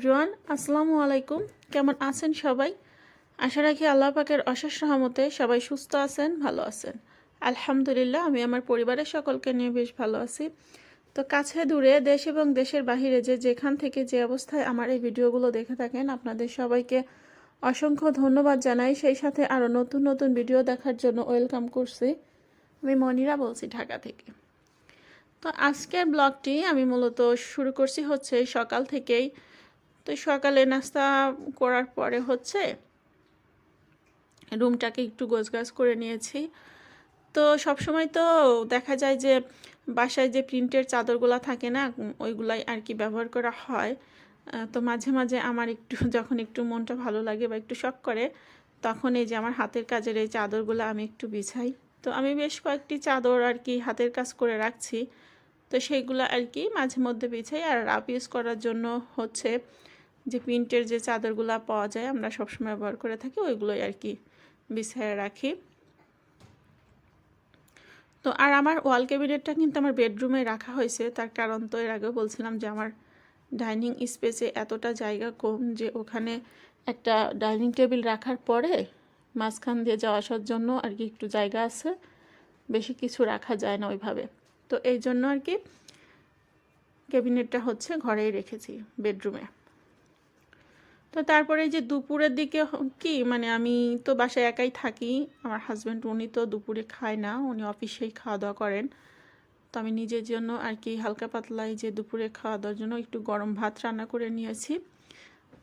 Everyone, আসসালামু আলাইকুম। কেমন আছেন সবাই? আশা রাখি আল্লাহ পাকের অশেষ রহমতে সবাই সুস্থ আছেন, ভালো আছেন। আলহামদুলিল্লাহ, আমি আমার পরিবারের সকলকে নিয়ে বেশ ভালো আছি। তো কাছে দূরে দেশ এবং দেশের বাহিরে যে যেখান থেকে যে অবস্থায় আমার এই ভিডিওগুলো দেখে থাকেন, আপনাদের সবাইকে অসংখ্য ধন্যবাদ জানাই। সেই সাথে আরও নতুন নতুন ভিডিও দেখার জন্য ওয়েলকাম করছি। আমি মনিরা বলছি ঢাকা থেকে। তো আজকের ব্লগটি আমি মূলত শুরু করছি হচ্ছে সকাল থেকেই তো সকালে নাস্তা করার পরে হচ্ছে রুমটাকে একটু গোছগাছ করে নিয়েছি। তো সব সময় তো দেখা যায় যে বাসায় যে প্রিন্টের চাদরগুলো থাকে না, ওইগুলাই আর কি ব্যবহার করা হয়। তো মাঝে মাঝে আমার একটু যখন একটু মনটা ভালো লাগে বা একটু শখ করে, তখন এই যে আমার হাতের কাজের এই চাদরগুলো আমি একটু বিছাই। তো আমি বেশ কয়েকটি চাদর আর কি হাতের কাজ করে রাখছি। তো সেইগুলো আর কি মাঝে মধ্যে বিছাই আর ইউজ করার জন্য হচ্ছে যে প্রিন্টের যে চাদরগুলো পাওয়া যায়, আমরা সবসময় ব্যবহার করে থাকি, ওইগুলোই আর কি বিছায় রাখি। তো আর আমার ওয়াল ক্যাবিনেটটা কিন্তু আমার বেডরুমে রাখা হয়েছে, তার কারণ তো এর আগেও বলছিলাম যে আমার ডাইনিং স্পেসে এতটা জায়গা কম যে ওখানে একটা ডাইনিং টেবিল রাখার পরে মাঝখান দিয়ে যাওয়া আসার জন্য আর কি একটু জায়গা আছে, বেশি কিছু রাখা যায় না ওইভাবে। তো এই জন্য আর কি ক্যাবিনেটটা হচ্ছে ঘরেই রেখেছি, বেডরুমে। তো তারপরে যে দুপুরের দিকে কি মানে আমি তো বাসায় একাই থাকি, আমার হাজব্যান্ড উনি তো দুপুরে খায় না, উনি অফিসেই খাওয়া দাওয়া করেন। তো আমি নিজের জন্য আর কি হালকা পাতলা যে দুপুরে খাওয়া দাওয়ার জন্য একটু গরম ভাত রান্না করে নিয়েছি।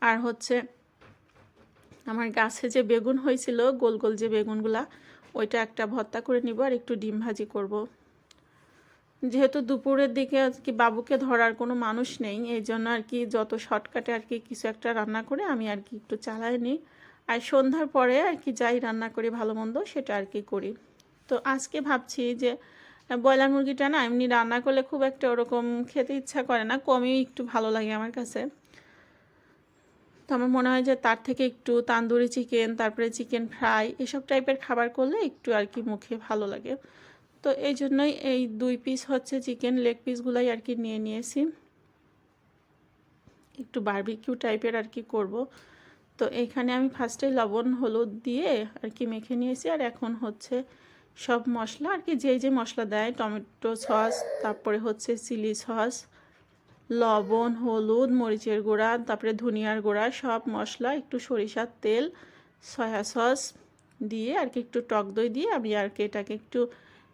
আর হচ্ছে আমার গাছে যে বেগুন হয়েছিল, গোল গোল যে বেগুনগুলা, ওইটা একটা ভর্তা করে নিব আর একটু ডিম ভাজি করব। যেহেতু দুপুরের দিকে আর কি বাবুকে ধরার কোনো মানুষ নেই, এই জন্য আর কি যত শর্টকাটে আর কি কিছু একটা রান্না করে আমি আর কি একটু চালাই নিই। আর সন্ধ্যার পরে আর কি যাই রান্না করি ভালো মন্দ সেটা আর কি করি। তো আজকে ভাবছি যে, ব্রয়লার মুরগিটা না এমনি রান্না করলে খুব একটা ওরকম খেতে ইচ্ছা করে না, কমই একটু ভালো লাগে আমার কাছে। তো আমার মনে হয় যে তার থেকে একটু তান্দুরি চিকেন তারপরে চিকেন ফ্রাই এসব টাইপের খাবার করলে একটু আর কি মুখে ভালো লাগে। তো এই জন্যই এই দুই পিস হচ্ছে চিকেন লেগ পিসগুলাই আর কি নিয়ে নিয়েছি। একটু বার্বিকিউ টাইপের আর কি করব। তো এইখানে আমি ফার্স্টে লবণ, হলুদ দিয়ে আর কি মেখে নিয়েছি আর এখন হচ্ছে সব মশলা আর কি যে যে মশলা দেয়, টমেটো সস, তারপরে হচ্ছে চিলি সস, লবণ, হলুদ, মরিচের গুঁড়া, তারপরে ধনিয়ার গুঁড়া, সব মশলা, একটু সরিষার তেল, সয়া সস দিয়ে আর কি একটু টক দই দিয়ে আমি আর কি এটাকে একটু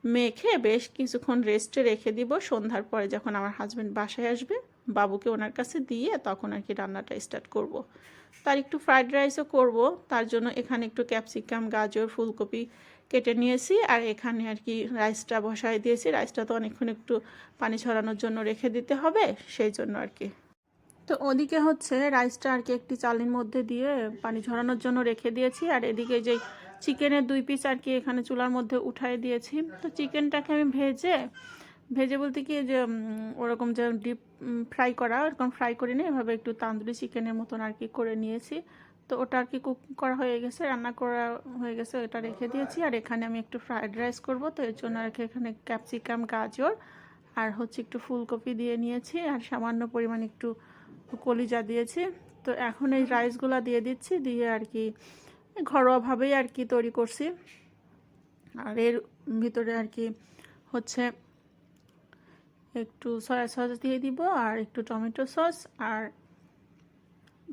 মেখে বেশ কিছুক্ষণ রেস্টে রেখে দিব। সন্ধ্যার পরে যখন আমার হাজব্যান্ড বাসায় আসবে, বাবুকে ওনার কাছে দিয়ে তখন আর কি রান্নাটা স্টার্ট করব। তার একটু ফ্রাইড রাইসও করব। তার জন্য এখানে একটু ক্যাপসিকাম গাজর, ফুলকপি কেটে নিয়েছি। আর এখানে আর কি রাইসটা বসায় দিয়েছি। রাইসটা তো অনেকক্ষণ একটু পানি ছড়ানোর জন্য রেখে দিতে হবে, সেই জন্য আর কি। তো ওদিকে হচ্ছে রাইসটা আর কি একটি চালের মধ্যে দিয়ে পানি ঝরানোর জন্য রেখে দিয়েছি। আর এদিকে যে চিকেনের দুই পিস আর কি এখানে চুলার মধ্যে উঠাই দিয়েছি। তো চিকেনটাকে আমি ভেজে ভেজে বলতে কি যে ওরকম যে ডিপ ফ্রাই করা, ওরকম ফ্রাই করে নিয়ে এভাবে একটু তান্দুরি চিকেনের মতন আর কি করে নিয়েছি। তো ওটা আর কি কুক করা হয়ে গেছে, রান্না করা হয়ে গেছে, ওটা রেখে দিয়েছি। আর এখানে আমি একটু ফ্রাইড রাইস করব, তো এর জন্য আর কি এখানে ক্যাপসিকাম গাজর আর হচ্ছে একটু ফুলকপি দিয়ে নিয়েছি। আর সামান্য পরিমাণ একটু কলিজা দিয়েছি। তো এখন এই রাইসগুলো দিয়ে দিচ্ছি, দিয়ে আর কি ঘরোয়াভাবেই আর কি তৈরি করছি। আর এর ভিতরে আর কি হচ্ছে একটু সয়া সস দিয়ে দিব আর একটু টমেটো সস আর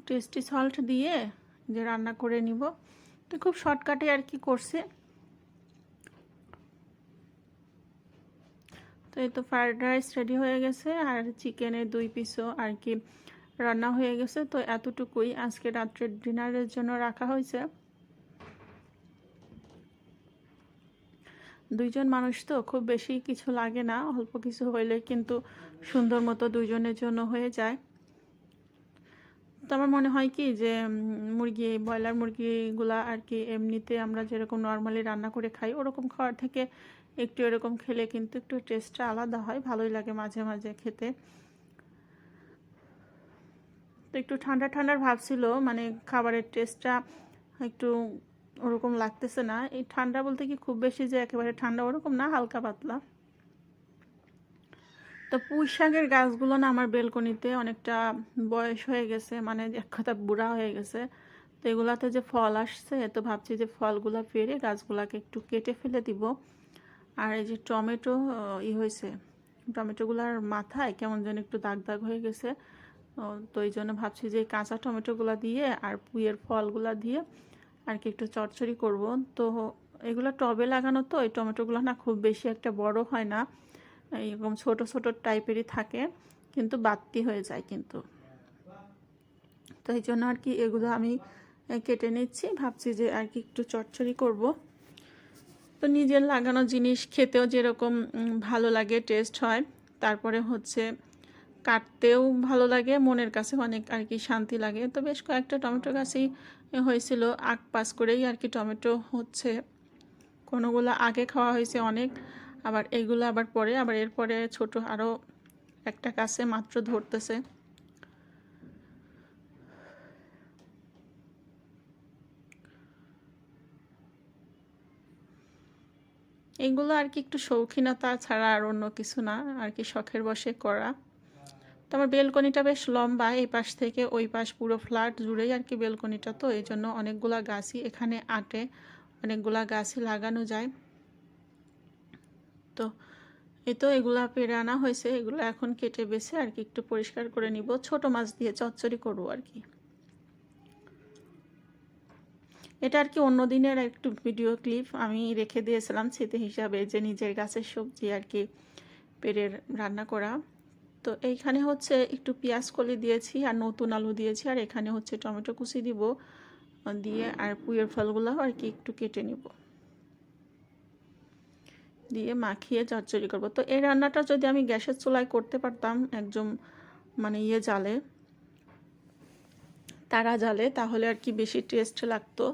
টেস্টি সল্ট দিয়ে যে রান্না করে নিব। তো খুব শর্টকাটে আর কি করছি। তো এই তো ফ্রায়েড রাইস রেডি হয়ে গেছে আর চিকেনের দুই পিসও আর কি রান্না হয়ে গেছে। তো এতটুকুই আজকে রাত্রের ডিনারের জন্য রাখা হয়েছে। দুইজন মানুষ তো, খুব বেশি কিছু লাগে না, অল্প কিছু হইলে কিন্তু সুন্দর মতো দুইজনের জন্য হয়ে যায়। তো আমার মনে হয় কি যে মুরগি, ব্রয়লার মুরগিগুলা আর কি এমনিতে আমরা যেরকম নর্মালি রান্না করে খাই, ওরকম খাওয়ার থেকে একটু এরকম খেলে কিন্তু একটু টেস্টটা আলাদা হয়, ভালোই লাগে মাঝে মাঝে খেতে। তো একটু ঠান্ডা ঠান্ডার ভাব ছিল মানে খাবারের টেস্টটা একটু ওরকম লাগতেছে না। এই ঠান্ডা বলতে কি খুব বেশি যে একেবারে ঠান্ডা ওরকম না, হালকা পাতলা। তো পুঁই শাকের গাছগুলো না আমার বেলকনিতে অনেকটা বয়স হয়ে গেছে মানে এক কথা বুড়া হয়ে গেছে। তো এগুলাতে যে ফল আসছে, তো ভাবছি যে ফলগুলো পেরে গাছগুলাকে একটু কেটে ফেলে দিব। আর এই যে টমেটো ই হয়েছে, টমেটোগুলার মাথায় কেমন যেন একটু দাগ দাগ হয়ে গেছে। তো এই জন্য ভাবছি যে কাঁচা টমেটোগুলা দিয়ে আর পুইয়ের ফলগুলা দিয়ে আর কি একটু চচ্চড়ি করব। তো এগুলো টবে লাগানো তো, এই টমেটোগুলো না খুব বেশি একটা বড় হয় না। এরকম ছোট ছোট টাইপেরই থাকে, কিন্তু বাড়তি হয়ে যায় কিন্তু। তো এই জন্য আর কি এগুলো আমি কেটে নিচ্ছি, ভাবছি যে আর কি একটু চচ্চড়ি করব। তো নিজের লাগানো জিনিস খেতেও যেরকম ভালো লাগে টেস্ট হয়। তারপরে হচ্ছে কাটতেও ভালো লাগে, মনের কাছে অনেক আর কি শান্তি লাগে। তো বেশ কয়েকটা টমেটো গাছই হয়েছিল আগ পাস করেই আর কি টমেটো হচ্ছে। কোনোগুলো আগে খাওয়া হয়েছে অনেক, আবার এগুলো আবার পরে, আবার এরপরে ছোট আরও একটা কাছে মাত্র ধরতেছে। এগুলো আর কি একটু শৌখিনতা ছাড়া আর অন্য কিছু না, আর কি শখের বসে করা। তো আমার বেলকনিটা বেশ লম্বা, এই পাশ থেকে ওই পাশ পুরো ফ্ল্যাট জুড়েই আর কি বেলকনিটা। তো এই জন্য অনেকগুলা গাছই এখানে আটে, অনেকগুলা গাছই লাগানো যায়। তো এই তো এগুলা পেরে আনা হয়েছে, এগুলো এখন কেটে বেছে আর কি একটু পরিষ্কার করে নিব। ছোট মাছ দিয়ে চচ্চড়ি করব আর কি। এটা আর কি অন্য দিনের একটু ভিডিও ক্লিপ, আমি রেখে দিয়েছিলাম স্মৃতি হিসাবে যে নিজের গাছের সবজি আর কি পেরে রান্না করা। তো এইখানে হচ্ছে একটু পেঁয়াজ কলি দিয়েছি আর নতুন আলু দিয়েছি, আর এখানে হচ্ছে টমেটো কুচি দিব দিয়ে আর পুয়ের ফলগুলো আর কি একটু কেটে নিব। দিয়ে মাখিয়ে চচ্চড়ি করব। তো এই রান্নাটা যদি আমি গ্যাসের চুলায় করতে পারতাম একদম মানে ইয়ে জালে, তারা জালে, তাহলে আর কি বেশি টেস্ট লাগতো।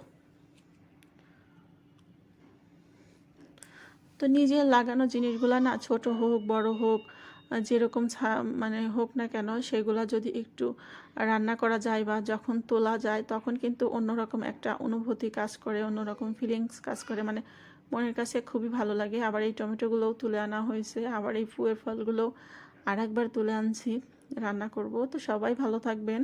তো নিজের লাগানো জিনিসগুলো না ছোট হোক, বড় হোক যেরকম মানে হোক না কেন, সেগুলো যদি একটু রান্না করা যায় বা যখন তোলা যায়, তখন কিন্তু অন্যরকম একটা অনুভূতি কাজ করে, অন্যরকম ফিলিংস কাজ করে। মানে মনের কাছে খুবই ভালো লাগে। আবার এই টমেটোগুলোও তুলে আনা হয়েছে। আবার এই ফুয়ের ফলগুলো আর একবার তুলে আনছি, রান্না করব। তো সবাই ভালো থাকবেন।